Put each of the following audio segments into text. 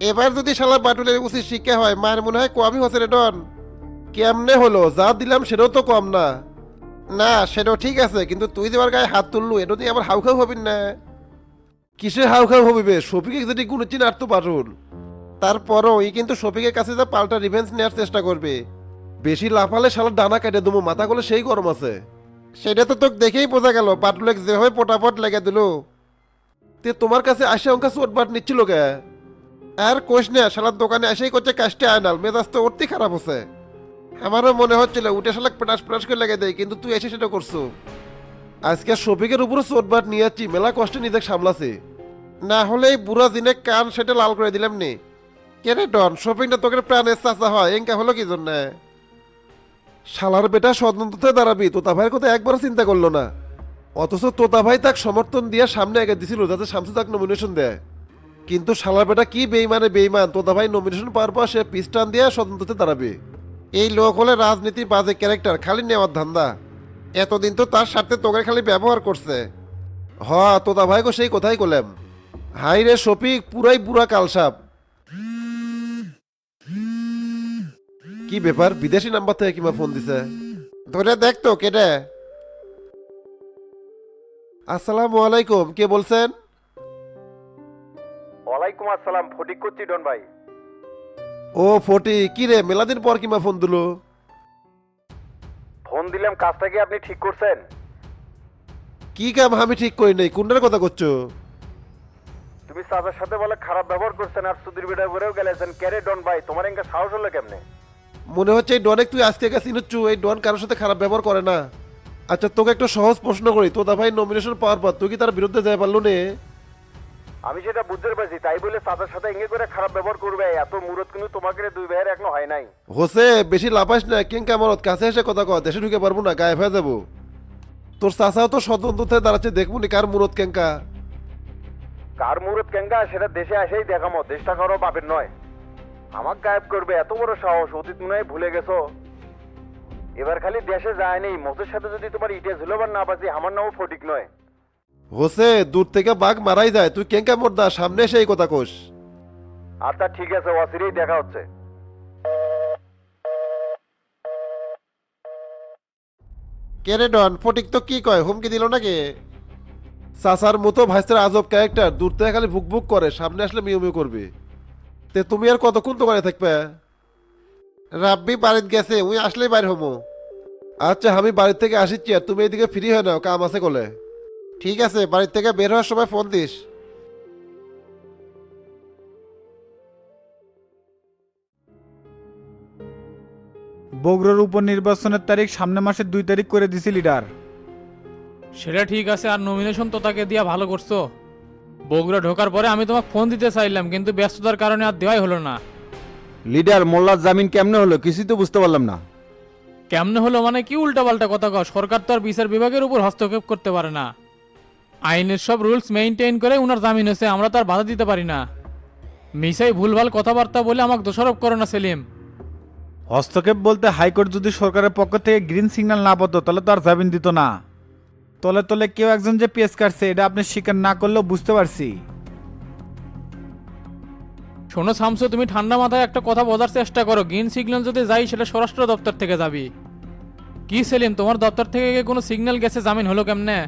এবার যদি শালা বাটুলের উচিত শিক্ষা হয়, মায়ের মনে হয় কমই হচ্ছে রে ডন। কেমনে হলো? যা দিলাম সেটাও তো কম না। না, সেটাও ঠিক আছে, কিন্তু তুই যে আমার গায়ে হাত তুললু, এটা তুই আমার হাউ খাউ হবি না। কিসে হাউ খাউ হবি বে? শফিকে যদি গুণচিন আর তো পারুন তারপরও এই কিন্তু শফিকের কাছে যা পাল্টা রিভেন্স নেওয়ার চেষ্টা করবে। বেশি লাফালে শালা ডানা কেটে দেবো, মাথা গলে সেই গরম আছে। সেটা তো তোকে দেখেই বোঝা গেল, বাটুলেক যেভাবে পটাপট লেগে দিল। তে তোমার কাছে আসে অঙ্কা চোট বাট নিচ্ছিল কে? আর কোষ না শালার দোকানে এসেই করছে কাজটা আয়নাল। মেজাজ তো অতি খারাপ হচ্ছে। আমারও মনে হচ্ছিল উঠে শালাক পেটাস পেটাস করে লেগে দেয়, কিন্তু তুই এসে সেটা করছ। আজকে শফিকের উপরে চোট বাট নিয়ে যাচ্ছি মেলা কষ্টে নিজেকে সামলাছি। না হলে এই বুড়া দিনে কান সেটা লাল করে দিলাম নি। কেন ডন শপিংটা তোকে প্রাণের চাচা হয়, এঙ্কা হলো কি জন্য? শালার বেটা স্বতন্ত্রতে দাঁড়াবি, তোতা ভাইয়ের কথা একবারও চিন্তা করল না। অথচ তোতা ভাই তাকে সমর্থন দিয়ে সামনে আগে দিছিল, যাতে শামসু তাকে নমিনেশন দেয়। কিন্তু শালার বেটা কি বেইমানে বেইমান? তোতা ভাই নমিনেশন পাওয়ার পর সে পিস্টান দিয়ে স্বতন্ত্রতে দাঁড়াবে। এই লোক হলে রাজনীতি বাজে ক্যারেক্টার খালি নেওয়ার ধান্দা। এতদিন তো তার স্বার্থে তোকে খালি ব্যবহার করছে। হ তোদা ভাই গো সেই কথাই কলাম হাই রে শফিক, পুরাই বুড়া কালসাপ। কি ব্যাপার, বিদেশি নাম্বার থেকে কিমা ফোন দিছে? ধরে দেখ তো কেটে আসসালামু আলাইকুম, কে বলছেন? ওয়ালাইকুম আসসালাম ফটিক করছি ডন ভাই। ও ফটি কি রে মেলাদিন পর কিমা ফোন দিলো? ফোন দিলাম কাজটা কি আপনি ঠিক করছেন? কি কাম আমি ঠিক করি নাই কোনটার কথা করছ? তুমি চাচার সাথে বলে খারাপ ব্যবহার করছেন আর সুধীর বেটা করেও গেলেছেন ক্যারে ডন ভাই তোমার এঙ্কা সাহস হলো কেমনে? মনে হচ্ছে এই ডনেক তুই আজকে চিনুচ্ছু এই ডন কারোর সাথে খারাপ ব্যবহার করে না। আচ্ছা তোকে একটা সহজ প্রশ্ন করি তোদা ভাই নমিনেশন পাওয়ার পর তুই কি তার বিরুদ্ধে যাই পারল নে আমি সেটা বুঝতে পারছি তাই বলে চাচার সাথে এঙ্গে করে খারাপ ব্যবহার করবে। এত মুরত কিন্তু তোমাকে দুই ভাইয়ের এখনও হয় নাই। হোসে বেশি লাফাস না কিং কামরত? কাছে এসে কথা কয় দেশে ঢুকে পারব না গায়ে হয়ে যাব। তোর চাচাও তো স্বতন্ত্র দাঁড়াচ্ছে দেখব নি কার মুরত কেঙ্কা। কার মুরত কেঙ্গা সেটা দেশে এসেই দেখামো দেশটা করো বাপের নয়। আমার গায়েব করবে এত বড় সাহস অতীত মনে ভুলে গেছো। এবার খালি দেশে যায়নি মতের সাথে যদি তোমার ইটে ঝুলোবার না বাঁচি আমার নামও ফটিক নয়। হোসে দূর থেকে বাঘ মারাই যায়। তুই কেঙ্কা মোরদা সামনে এসে এই কথা কোস। আচ্ছা ঠিক আছে অসিরেই দেখা হচ্ছে। কে রে ডন ফটিক তো কি কয় হুমকি দিল নাকি? চাচার মতো ভাইসের আজব ক্যারেক্টার দূর থেকে খালি ভুক ভুক করে সামনে আসলে মিউ মিউ করবে। তে তুমি আর কতক্ষণ দোকানে থাকবে? রাব্বি বাড়িতে গেছে উই আসলেই বাইর হমো। আচ্ছা আমি বাড়ির থেকে আসিচ্ছি আর তুমি এদিকে ফ্রি হয়ে নাও কাম আছে কোলে। ঠিক আছে বাড়ির থেকে বের হওয়ার সময় ফোন দিস। বগুড়ার উপনির্বাচনের তারিখ সামনে মাসের দুই তারিখ করে দিছি লিডার। সেটা ঠিক আছে আর নমিনেশন তো তাকে দিয়া ভালো করছ। বগুড়া ঢোকার পরে আমি তোমাকে ফোন দিতে চাইলাম কিন্তু ব্যস্ততার কারণে আর দেওয়াই হলো না। লিডার মোল্লার জামিন কেমনে হলো? কিছুই তো বুঝতে পারলাম না। কেমনে হলো মানে কি উল্টাপাল্টা কথা কও? সরকার তো আর বিচার বিভাগের উপর হস্তক্ষেপ করতে পারে না। আইনের সব রুলস মেইনটেইন করে উনার জামিন হয়েছে আমরা তো আর বাধা দিতে পারি না। মিসাই ভুলভাল কথাবার্তা বলে আমাকে দোষারোপ করো না সেলিম। হস্তক্ষেপ বলতে হাইকোর্ট যদি সরকারের পক্ষ থেকে গ্রিন সিগন্যাল না পড়তো তাহলে তো আর জামিন দিত না। তলে তলে কেউ একজন যে পেস কাটছে এটা আপনি স্বীকার না করলেও বুঝতে পারছি। শোনো শামসু তুমি ঠান্ডা মাথায় একটা কথা বোঝার চেষ্টা করো। গ্রিন সিগন্যাল যদি যাই সেটা স্বরাষ্ট্র দপ্তর থেকে যাবি। কি সেলিম তোমার দপ্তর থেকে কোনো সিগন্যাল গেছে জামিন হলো কেমনে?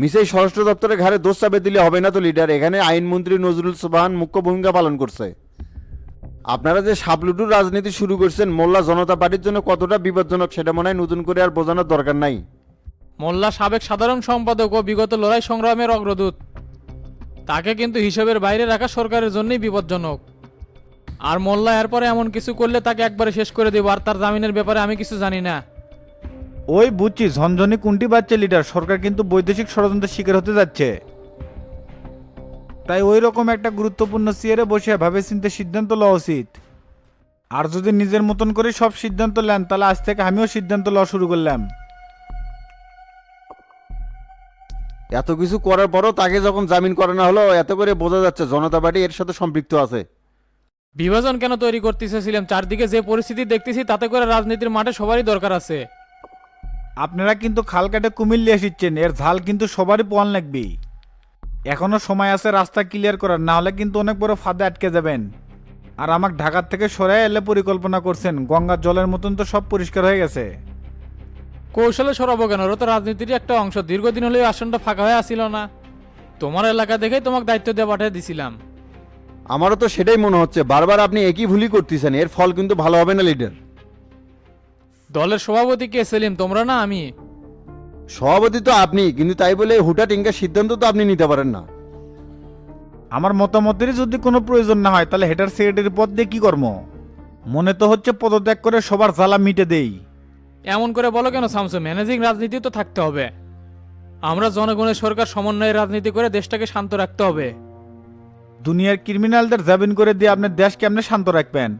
মিসেই স্বরাষ্ট্র দপ্তরের ঘাড়ে দোষ চাপে দিলে হবে না তো লিডার। এখানে আইনমন্ত্রী নজরুল সুবাহান মুখ্য ভূমিকা পালন করছে। আপনারা যে সাপলুটুর রাজনীতি শুরু করছেন, মোল্লা জনতা পার্টির জন্য কতটা বিপজ্জনক সেটা মনে হয় নতুন করে আর বোঝানোর দরকার নাই। মোল্লা সাবেক সাধারণ সম্পাদক ও বিগত লড়াই সংগ্রামের অগ্রদূত। তাকে কিন্তু হিসেবের বাইরে রাখা সরকারের জন্যই বিপজ্জনক। আর মোল্লা এরপরে এমন কিছু করলে তাকে একবারে শেষ করে দেবো, আর তার জামিনের ব্যাপারে আমি কিছু জানি না। ওই বুঝছি ঝনঝনি কুন্টি বাচ্চা লিডার সরকার কিন্তু বৈদেশিক ষড়যন্ত্রের শিকার হতে যাচ্ছে। তাই ওই রকম একটা গুরুত্বপূর্ণ চেয়ারে বসে ভাবে চিন্তে সিদ্ধান্ত লওয়া উচিত। আর যদি নিজের মতন করে সব সিদ্ধান্ত নেন তাহলে আজ থেকে আমিও সিদ্ধান্ত লওয়া শুরু করলাম। এত কিছু করার পরও তাকে যখন জামিন করানো হলো এত করে বোঝা যাচ্ছে জনতা পার্টি এর সাথে সম্পৃক্ত আছে। বিভাজন কেন তৈরি করতেছেছিলাম চারদিকে যে পরিস্থিতি দেখতেছি তাতে করে রাজনীতির মাঠে সবারই দরকার আছে। আপনারা কিন্তু খাল কাটে কুমির কুমিল্লে এসেছেন এর ঝাল কিন্তু সবারই পোয়ান লাগবে। এখনও সময় আছে রাস্তা ক্লিয়ার করার না হলে কিন্তু অনেক বড় ফাঁদে আটকে যাবেন। আর আমাকে ঢাকার থেকে সরে এলে পরিকল্পনা করছেন গঙ্গার জলের মতন তো সব পরিষ্কার হয়ে গেছে। কৌশলে সরাবো কেন? ওরা তো রাজনীতির একটা অংশ দীর্ঘদিন হলেও আসনটা ফাঁকা হয়ে আসছিল না। তোমার এলাকা দেখেই তোমাকে দায়িত্ব দিয়ে পাঠিয়ে দিছিলাম। আমারও তো সেটাই মনে হচ্ছে বারবার আপনি একই ভুলই করতেছেন এর ফল কিন্তু ভালো হবে না লিডার দলের সভাপতি কে সেলিম? তোমরা না আমি? সভাপতি তো আপনি কিন্তু তাই বলে হুটাট ইনকার সিদ্ধান্ত তো আপনি নিতে পারেন না। আমার মতামতেরই যদি কোনো প্রয়োজন না হয় তাহলে হেডার সেক্রেটারি পদ দিয়ে কি কর্ম মনে তো হচ্ছে পদত্যাগ করে সবার জ্বালা মিটে দেই। এমন করে বলো কেন সামসু? ম্যানেজিং রাজনীতি তো থাকতে হবে। আমরা জনগণের সরকার সমন্বয়ে রাজনীতি করে দেশটাকে শান্ত রাখতে হবে। দুনিয়ার ক্রিমিনালদের জামিন করে দিয়ে আপনার দেশ কেমনে শান্ত রাখবেন?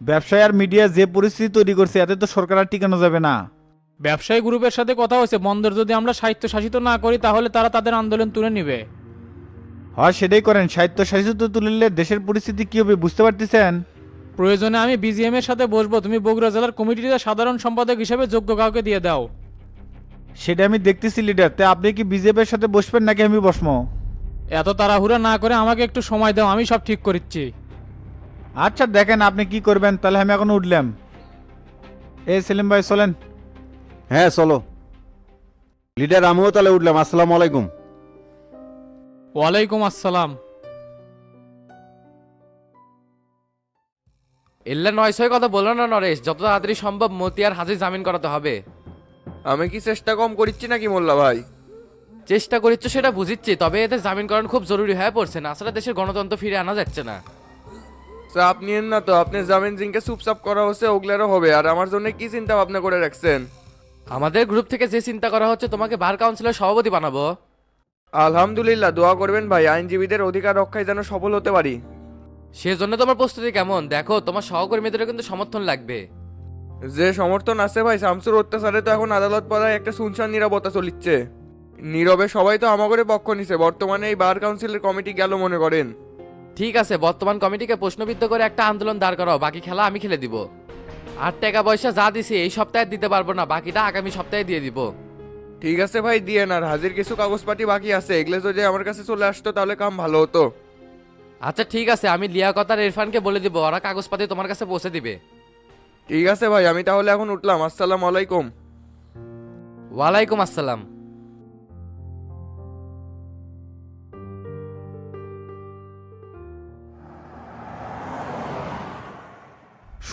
ব্যবসায় আর মিডিয়া যে পরিস্থিতি তৈরি করছে এতে তো সরকার আর টিকানো যাবে না। ব্যবসায়ী গ্রুপের সাথে কথা হয়েছে বন্দর যদি আমরা সাহিত্য শাসিত না করি তাহলে তারা তাদের আন্দোলন তুলে নিবে। হয় সেটাই করেন সাহিত্য শাসিত তুলিলে দেশের পরিস্থিতি কি হবে বুঝতে পারতেছেন? প্রয়োজনে আমি বিজিএম এর সাথে বসবো তুমি বগুড়া জেলার কমিটিতে সাধারণ সম্পাদক হিসেবে যোগ্য কাউকে দিয়ে দাও। সেটা আমি দেখতেছি লিডার তে আপনি কি বিজেপির সাথে বসবেন নাকি আমি বসমো এত তাড়াহুড়া না করে আমাকে একটু সময় দাও আমি সব ঠিক করিচ্ছি। আচ্ছা দেখেন আপনি কি করবেন তাহলে আমি এখন উঠলাম। এ সেলিম ভাই চলেন। হ্যাঁ চলো। লিডার আমিও তাহলে উঠলাম। আসসালামু আলাইকুম। ওয়ালাইকুম আসসালাম। এল্লা নয় ছয় কথা বলো না নরেশ। যত তাড়াতাড়ি সম্ভব মতিয়ার হাজির জামিন করাতে হবে। আমি কি চেষ্টা কম করিচ্ছি নাকি মোল্লা ভাই? চেষ্টা করিচ্ছ সেটা বুঝিচ্ছি তবে এদের জামিন করানো খুব জরুরি হয়ে পড়ছে। না আসলে দেশের গণতন্ত্র ফিরে আনা যাচ্ছে না। চাপ নিয়েন না তো আপনি জামিন জিংকে চুপচাপ করা হচ্ছে ওগুলারও হবে। আর আমার জন্য কি চিন্তা ভাবনা করে রাখছেন? আমাদের গ্রুপ থেকে যে চিন্তা করা হচ্ছে তোমাকে বার কাউন্সিলের সভাপতি বানাবো। আলহামদুলিল্লাহ দোয়া করবেন ভাই আইনজীবীদের অধিকার রক্ষায় যেন সফল হতে পারি। সেজন্য তোমার প্রস্তুতি কেমন? দেখো তোমার সহকর্মীদেরও কিন্তু সমর্থন লাগবে। যে সমর্থন আছে ভাই শামসুর অত্যাচারে তো এখন আদালত পাড়ায় একটা শুনশান নিরাপত্তা চলিচ্ছে। নীরবে সবাই তো আমাকে পক্ষ নিছে বর্তমানে এই বার কাউন্সিলের কমিটি গেল মনে করেন। ঠিক আছে বর্তমান কমিটিকে প্রশ্নবিদ্ধ করে একটা আন্দোলন দাঁড় করাও বাকি খেলা আমি খেলে দিব। আর টাকা পয়সা যা দিছি এই সপ্তাহে দিতে পারব না বাকিটা আগামী সপ্তাহে দিয়ে দিব। ঠিক আছে ভাই দিয়ে আর হাজির কিছু কাগজপাতি বাকি আছে এগুলো যদি আমার কাছে চলে আসতো তাহলে কাম ভালো হতো। আচ্ছা ঠিক আছে আমি লিয়াকত আর ইরফানকে বলে দিব ওরা কাগজপাতি তোমার কাছে পৌঁছে দিবে। ঠিক আছে ভাই আমি তাহলে এখন উঠলাম। আসসালামু আলাইকুম। ওয়ালাইকুম আসসালাম।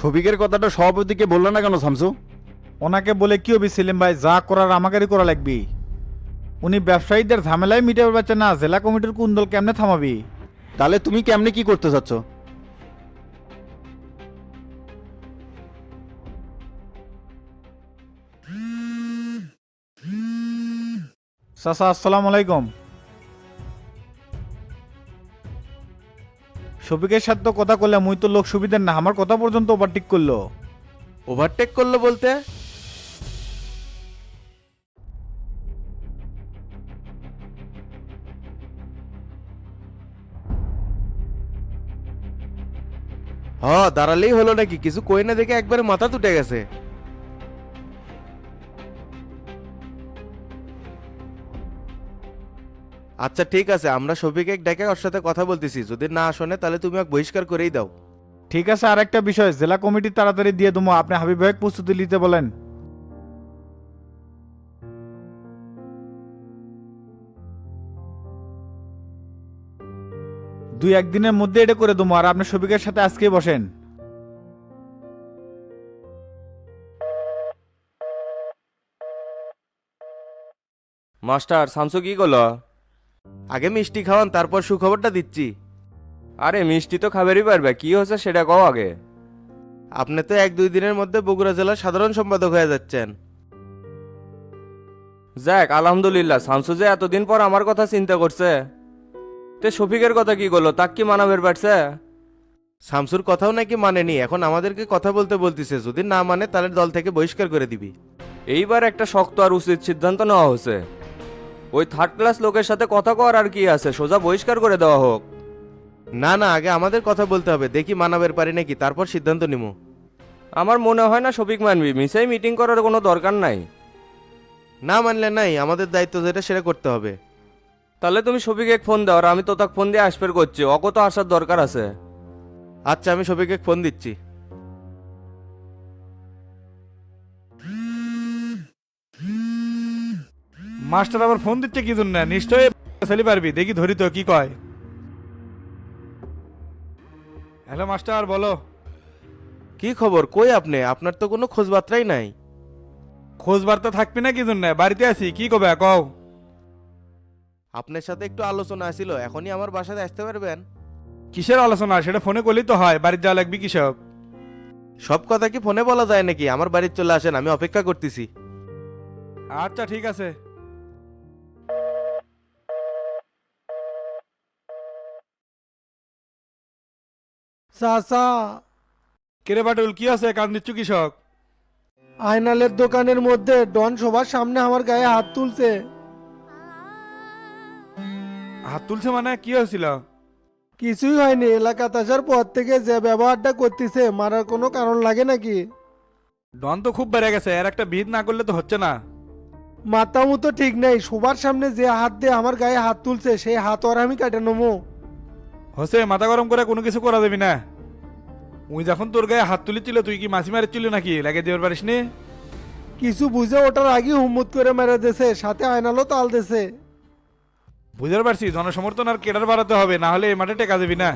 শফিকের কথাটা সভাপতিকে বলল না কেন শামসু? ওনাকে বলে কি হবে সেলিম ভাই? যা করার আমাকেরই করা লাগবে। উনি ব্যবসায়ীদের ঝামেলায় মিটাতে পারছে না জেলা কমিটির কুন্দল কেমনে থামাবি? তাহলে তুমি কেমনে কি করতে চাচ্ছ চাচা আসসালামু আলাইকুম। শফিকের সাথে কথা করলে মুই তো লোক সুবিধার না, আমার কথা পর্যন্ত ওভারটেক করল। ওভারটেক করল বলতে? হ, দাঁড়ালেই হলো নাকি, কিছু কই না দেখে একবারে মাথা তুটে গেছে। আচ্ছা ঠিক আছে আমরা শফিকে ডেকে ওর সাথে কথা বলতেছি। যদি না শোনে তাহলে তুমি ওকে বহিষ্কার করেই দাও। ঠিক আছে আর একটা বিষয় জেলা কমিটি তাড়াতাড়ি দিয়ে দেবো আপনি হাবিব ভাইকে প্রস্তুতি নিতে বলেন। দুই একদিনের মধ্যে এটা করে দেবো আর আপনি শফিকের সাথে আজকেই বসেন। মাস্টার শামসু কি করল? আগে মিষ্টি খাওয়ান তারপর সুখবরটা দিচ্ছি। আরে মিষ্টি তো খাবারই পারবে কি হচ্ছে সেটা কও আগে। আপনি তো এক দুই দিনের মধ্যে বগুড়া জেলার সাধারণ সম্পাদক হয়ে যাচ্ছেন। যাক আলহামদুলিল্লাহ শামসু যে এতদিন পর আমার কথা চিন্তা করছে। তে শফিকের কথা কি করল তাক কি মানাবের পারছে? শামসুর কথাও নাকি মানেনি এখন আমাদেরকে কথা বলতে বলতিছে যদি না মানে তাহলে দল থেকে বহিষ্কার করে দিবি। এইবার একটা শক্ত আর উচিত সিদ্ধান্ত নেওয়া হয়েছে। ওই থার্ড ক্লাস লোকের সাথে কথা কর আর কি আছে সোজা বহিষ্কার করে দেওয়া হোক। না না আগে আমাদের কথা বলতে হবে দেখি মানাবের পারি নাকি তারপর সিদ্ধান্ত নিব আমার মনে হয় না শফিক মানবি মিসাই মিটিং করার কোনো দরকার নাই। না মানলে নাই আমাদের দায়িত্ব যেটা সেটা করতে হবে। তাহলে তুমি শফিকে ফোন দাও আর আমি তো তাকে ফোন দিয়ে আসপের করছি অকো তো আসার দরকার আছে। আচ্ছা আমি শফিকে ফোন দিচ্ছি। মাস্টার আবার ফোন দিচ্ছে কি জন্য? নিশ্চয়ই ছেলে পারবি দেখি ধরি তো কি কয়। হ্যালো মাস্টার বলো। কি খবর? কই আপনি? আপনার তো কোনো খোঁজ বার্তাই নাই। খোঁজ বার্তা থাকবি না কি জন্য? বাড়িতে আছি কি কবে? কও। আপনার সাথে একটু আলোচনা ছিল এখনই আমার বাসাতে আসতে পারবেন? কিসের আলোচনা? সেটা ফোনে করলেই তো হয় বাড়িতে যাওয়া লাগবে কিসব সব সব কথা কি ফোনে বলা যায় নাকি? আমার বাড়িতে চলে আসেন আমি অপেক্ষা করতেছি। আচ্ছা ঠিক আছে। চাচা কেরে বাটুল কি আছে? কান দিচ্ছ কৃষক? আয়নালের দোকানের মধ্যে ডন সবার সামনে আমার গায়ে হাত তুলছে। হাত তুলছে মানে কি হয়েছিল? কিছুই হয়নি এলাকা আসার পর থেকে যে ব্যবহারটা করতেছে মারার কোনো কারণ লাগে নাকি? ডন তো খুব বেড়ে গেছে আর একটা বিহিত না করলে তো হচ্ছে না। মাথা মতো ঠিক নেই সবার সামনে যে হাত দিয়ে আমার গায়ে হাত তুলছে সেই হাত আর আমি কাটে নেব। হসে মাথা গরম করে কোনো কিছু করা যাবি না। উই যখন তোর গায়ে হাত তুলেছিল তুই কি মাছি মারিছিল নাকি? লাগে দেওয়ার পারিস নি? কিছু বুঝে ওটার আগে হুম্মত করে মেরে দেছে সাথে আয়নালও তাল দেছে। বুঝতে পারছি জনসমর্থন আর কেডার বাড়াতে হবে না হলে এই মাঠে টেকা যাবি না।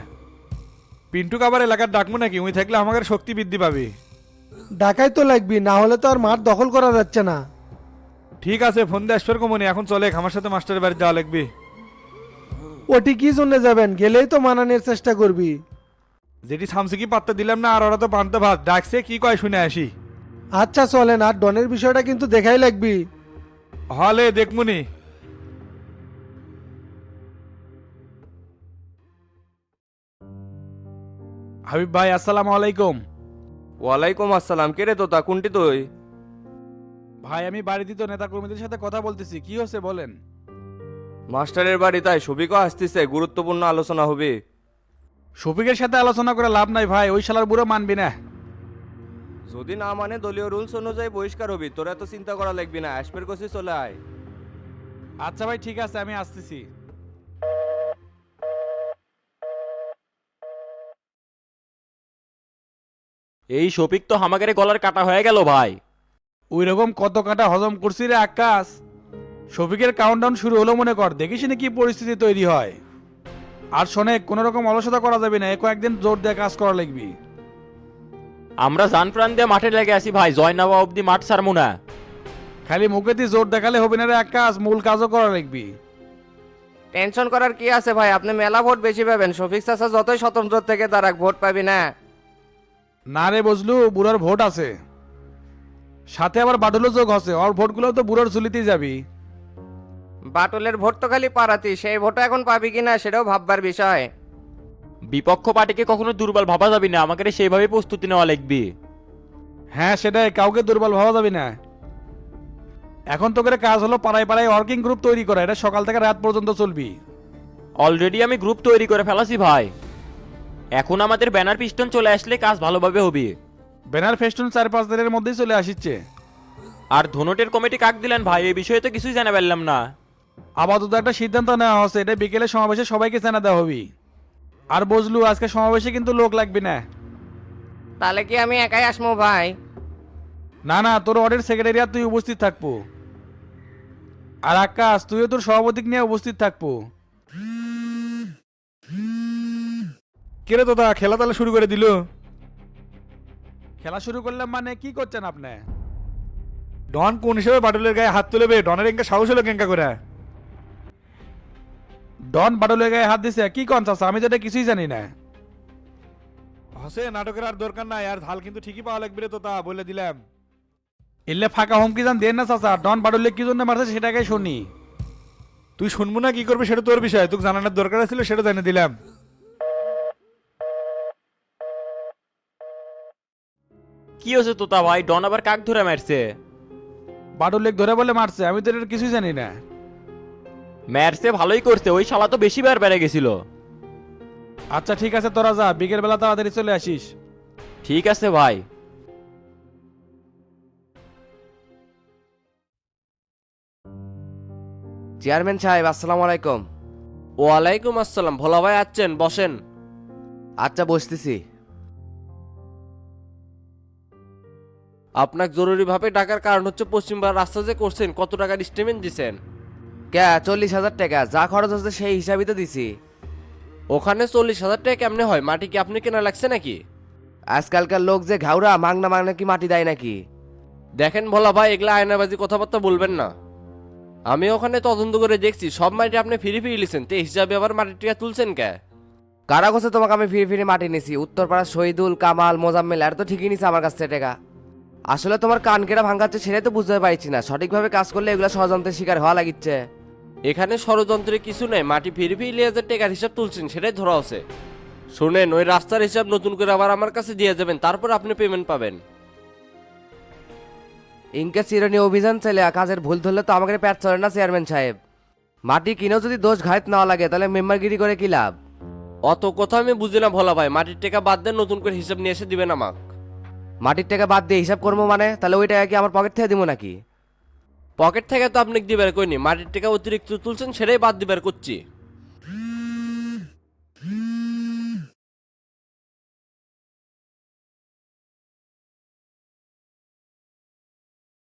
পিন্টুক আবার এলাকার ডাকবো নাকি? উই থাকলে আমাদের শক্তি বৃদ্ধি পাবি। ডাকাই তো লাগবি না হলে তো আর মাঠ দখল করা যাচ্ছে না। ঠিক আছে ফোন দিয়ে আসবার কমনি এখন চলে আমার সাথে মাস্টারের বাড়ি যাওয়া লাগবে। ওটি কি জন্য যাবেন? গেলেই তো মানানোর চেষ্টা করবি। যেটি সামসে কি পাত্তা দিলাম না আর ওরা তো পান্তা ভাত। ডাকছে কি কয় শুনে আসি। আচ্ছা চলেন আর ডনের বিষয়টা কিন্তু দেখাই লাগবি। হলে দেখমুনি। হাবিব ভাই আসসালামু আলাইকুম। ওয়ালাইকুম আসসালাম। কে রে তোতা কোনটি তুই? ভাই আমি বাড়িতে তো নেতা কর্মীদের সাথে কথা বলতেছি। কি হচ্ছে বলেন? মাস্টারের বাড়ি তাই শফিকও আসতেছে গুরুত্বপূর্ণ আলোচনা হবে। শফিকের সাথে আলোচনা করে লাভ নাই ভাই ওই শালার বুড়ো মানবি না। যদি না মানে দলীয় রুলস অনুযায়ী বহিষ্কার হবি তোর এত চিন্তা করা লাগবি না আসপের কষি চলে আয়। আচ্ছা ভাই ঠিক আছে আমি আসতেছি। এই শফিক তো হামাগারে গলার কাটা হয়ে গেল ভাই। ওই রকম কত কাটা হজম করছি রে আকাশ। শফিকের কাউন্টডাউন শুরু হলো মনে কর দেখিস না কি পরিস্থিতি তৈরি হয়। আর শোনে কোনো রকম অলসতা করা যাবে না এ কয়েকদিন জোর দিয়ে কাজ করা লাগবি। আমরা জান প্রাণ দিয়ে মাঠে লেগে আছি ভাই জয় নেওয়া অব্দি মাঠ ছাড়মু না। খালি মুখেতে জোর দেখালে হবে না রে এক কাজ মূল কাজও করা লাগবি। টেনশন করার কি আছে ভাই? আপনি মেলা ভোট বেশি পাবেন। শফিক চাচা যতই স্বতন্ত্র থেকে তারা ভোট পাবি না। না রে বুঝলু বুড়োর ভোট আছে। সাথে আবার বাটুলো যোগ আছে ওর ভোটগুলো তো বুড়োর চুলিতেই যাবি। বাটুলের ভোট তো খালি পাড়াতি সেই ভোটও এখন পাবি কিনা সেটাও ভাববার বিষয়। বিপক্ষ পার্টিকে কখনো দুর্বল ভাবা যাবে না আমাকে সেইভাবে প্রস্তুতি নেওয়া লাগবে। হ্যাঁ সেটাই কাউকে দুর্বল ভাবা যাবে না। এখন তো করে কাজ হলো পাড়ায় পাড়ায় ওয়ার্কিং গ্রুপ তৈরি করা এটা সকাল থেকে রাত পর্যন্ত চলবি। অলরেডি আমি গ্রুপ তৈরি করে ফেলাছি ভাই। এখন আমাদের ব্যানার পিস্টন চলে আসলে কাজ ভালোভাবে হবে। ব্যানার ফেস্টুন চার পাঁচ দিনের মধ্যেই চলে আসিচ্ছে। আর ধনুটের কমিটি কাক দিলেন ভাই এই বিষয়ে তো কিছুই জানা পারলাম না। আপাতত একটা সিদ্ধান্ত নেওয়া হচ্ছে এটা বিকেলে সমাবেশে সবাইকে জানা দেওয়া হবে। আর বুঝলু আজকে সমাবেশে কিন্তু লোক লাগবে না। তাহলে কি আমি একাই আসমো ভাই? না না তোর অর্ডার সেক্রেটারিয়াত তুই উপস্থিত থাকব। আর আকাশ তুইও তোর সভাপতি নিয়ে উপস্থিত থাকব। কেরে তোদা খেলা তাহলে শুরু করে দিল? খেলা শুরু করলাম মানে কি করছেন আপনি? ডন কোন হিসেবে বাটুলের গায়ে হাত তুলেবে? ডনের এঙ্কা সাহস হলো কেঙ্কা করে। ডন বাটুলের গায়ে হাত দিছে। কি কন চাচা? আমি তো এটা কিছুই জানি না হসে নাটকের আর দরকার নাই। আর ঝাল কিন্তু ঠিকই পাওয়া লাগবে রে তোতা বলে দিলাম। এলে ফাঁকা হুমকি জান দেন না চাচা। ডন বাটুলে কি জন্য মারছে সেটাকে শুনি। তুই শুনব না কি করবি সেটা তোর বিষয়। তোকে জানানোর দরকার ছিল সেটা জানিয়ে দিলাম। কি হয়েছে তোতা ভাই? ডন আবার কাক ধরে মারছে? বাটুলেক ধরে বলে মারছে। আমি তো এটার কিছুই জানি না। মারছে ভালোই করছে ওই শালা তো বেশি বার বেড়ে গেছিল। আচ্ছা ঠিক আছে তোরা যা বিকেল বেলা তাড়াতাড়ি চলে আসিস। ঠিক আছে ভাই। চেয়ারম্যান সাহেব আসসালামু আলাইকুম। ওয়ালাইকুম আসসালাম ভোলা ভাই আছেন বসেন। আচ্ছা বসতেছি। আপনাকে জরুরিভাবে ডাকার কারণ হচ্ছে পশ্চিমবার রাস্তা যে করছেন কত টাকার স্টেটমেন্ট দিছেন? কে চল্লিশ হাজার টাকা। যা খরচ হচ্ছে সেই হিসাবই তো দিছি। ওখানে চল্লিশ হাজার টাকা কেমনে হয়? মাটি কি আপনি কেনা লাগছে নাকি? আজকালকার লোক যে ঘাউরা মাংনা মাংনা কি মাটি দেয় নাকি? দেখেন ভোলা ভাই এগুলা আয়নাবাজি কথাবার্তা বলবেন না। আমি ওখানে তদন্ত করে দেখছি সব মাটি আপনি ফিরে ফিরে লিছেন তে হিসাবে আবার মাটির টিকা তুলছেন কে কারা কাছে তোমাকে আমি ফিরে ফিরে মাটি নিছি? উত্তরপাড়া শহীদুল কামাল মোজাম্মেল আর তো ঠিকই নিছে আমার কাছ থেকে টাকা। আসলে তোমার কান কেটে ভাঙাচ্ছে সেটাই তো বুঝতে পারছি না। সঠিকভাবে কাজ করলে এগুলো ষড়যন্ত্রের শিকার হওয়া লাগিচ্ছে। এখানে ষড়যন্ত্রে কিছু নেই মাটি ফিরে ফিরে যে টেকার হিসাব তুলছেন সেটাই ধরা আছে। শোনেন ওই রাস্তার হিসাব নতুন করে আবার আমার কাছে দিয়ে যাবেন তারপর আপনি পেমেন্ট পাবেন। ইনকে চিরনি অভিযান চাইলে কাজের ভুল ধরলে তো আমাকে প্যাট চলে না চেয়ারম্যান সাহেব। মাটি কিনেও যদি দোষ ঘাইত না লাগে তাহলে মেম্বারগিরি করে কি লাভ? অত কথা আমি বুঝি না ভোলা ভাই মাটির টেকা বাদ দেন নতুন করে হিসাব নিয়ে এসে দিবেন আমাক। মাটির টাকা বাদ দিয়ে হিসাব করব মানে? তাহলে ওই টাকা কি আমার পকেট থেকে দিব নাকি? পকেট থেকে তো আপনি দিবার কইনি মাটির টাকা অতিরিক্ত তুলছেন সেটাই বাদ দিবার করছি।